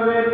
ਪਵਿੱਤ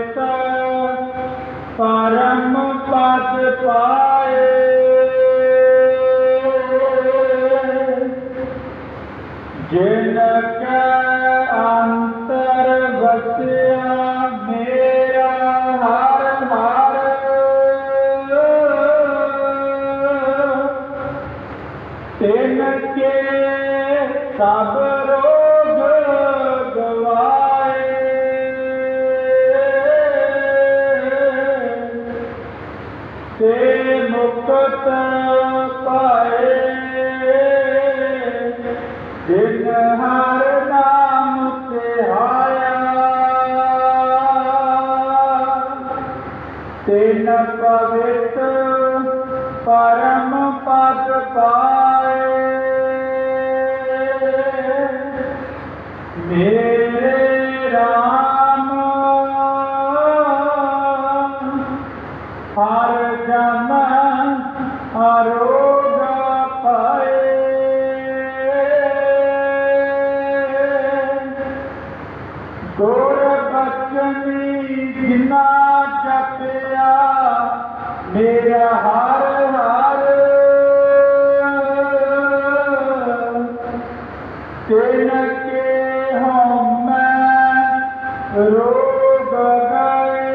ਤਿਨ ਪਵਿੱਤ ਪਰਮ ਪਦ ਪਾਏ। ਮੇਰੇ ਤੋਰ ਬਚਨੀ ਜਿਨਾ ਜਪਿਆ ਮੇਰਾ ਹਰ ਹਰ। ਤਿਨ ਕੇ ਹਉਮੈ ਰੋਗ ਗਏ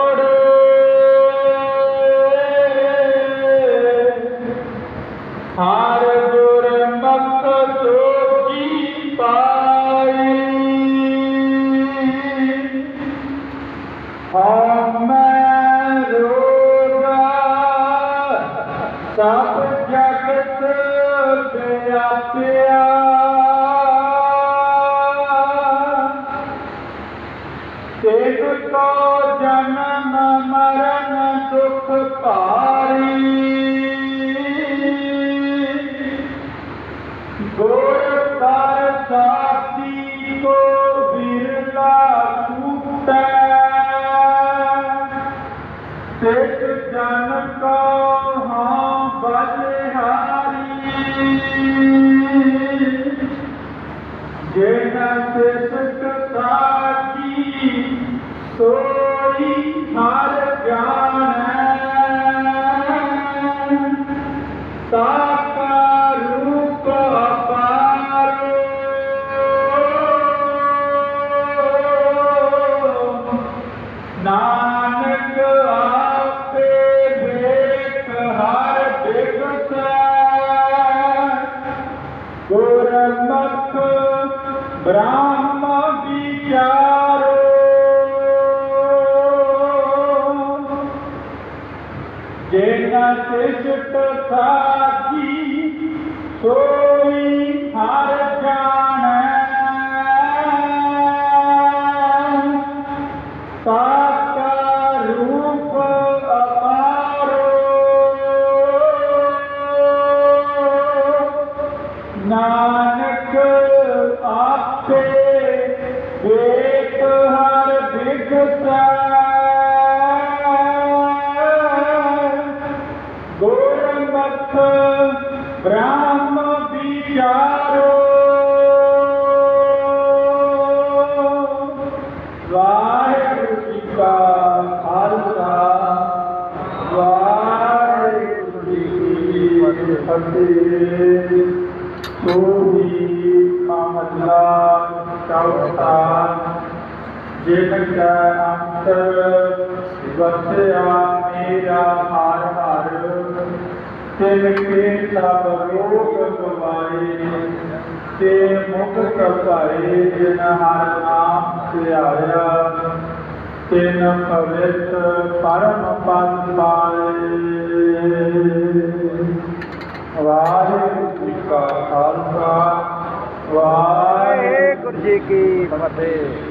ਹਮੈ ਰੋਗਾ ਸਭ ਜਗਤ ਵਿਆਪਿਆ ਤੇਗ ਕੋ ਜਨਮ ਮਰਨ ਦੁਖ ਭਾਰੀ। ਗੁਰ ਕਰ ਜਨ ਕੋ ਹਾਂ ਬਲਿਹਾਰੀ ਜਿਨ ਸਿਸਕ ਗੁਰਮੁਖ ਬ੍ਰਹਮ ਵਿਚਾਰੋ। ਜੇਨਾ ਸਿਸ਼ਟ ਸਾਜੀ ਸੋਈ ਹਰ ਜਾਣੈ। ਆਪੇ ਵੇਖ ਹਰ ਬਿਗਸੈ ਗੁਰਮੁਖ ਬ੍ਰਹਮ ਵਿਚਾਰੋ। ਵਾਹਿਗੁਰੂ ਜੀ ਕਾ ਖਾਲਸਾ। ਵਾਹਿਗੁਰੂ ਜੀ ਕੀ ਫਤਿਹ। ਸੋਹੀ ਜਿਨ ਕੈ ਅੰਤਰ ਵਸਿਆ ਮੇਰਾ ਹਰ ਹਰ ਤਿਨ ਕੇ ਸਭ ਰੋਗ ਗਵਾਏ ਤੇ ਮੁਕਤ ਪਾਏ ਜਿਨ ਹਰ ਨਾਮ ਧਿਆਇਆ ਤਿਨ ਪਵਿੱਤ ਪਰਮ ਪਦ ਪਾਏ ਵਾਹਿਗੁਰੂ ਜੀ ਕਾ ਖਾਲਸਾ ਵਾਹਿਗੁਰੂ ਵਾਹਿਗੁਰੂ ਜੀ ਕੀ ਫਤਿਹ।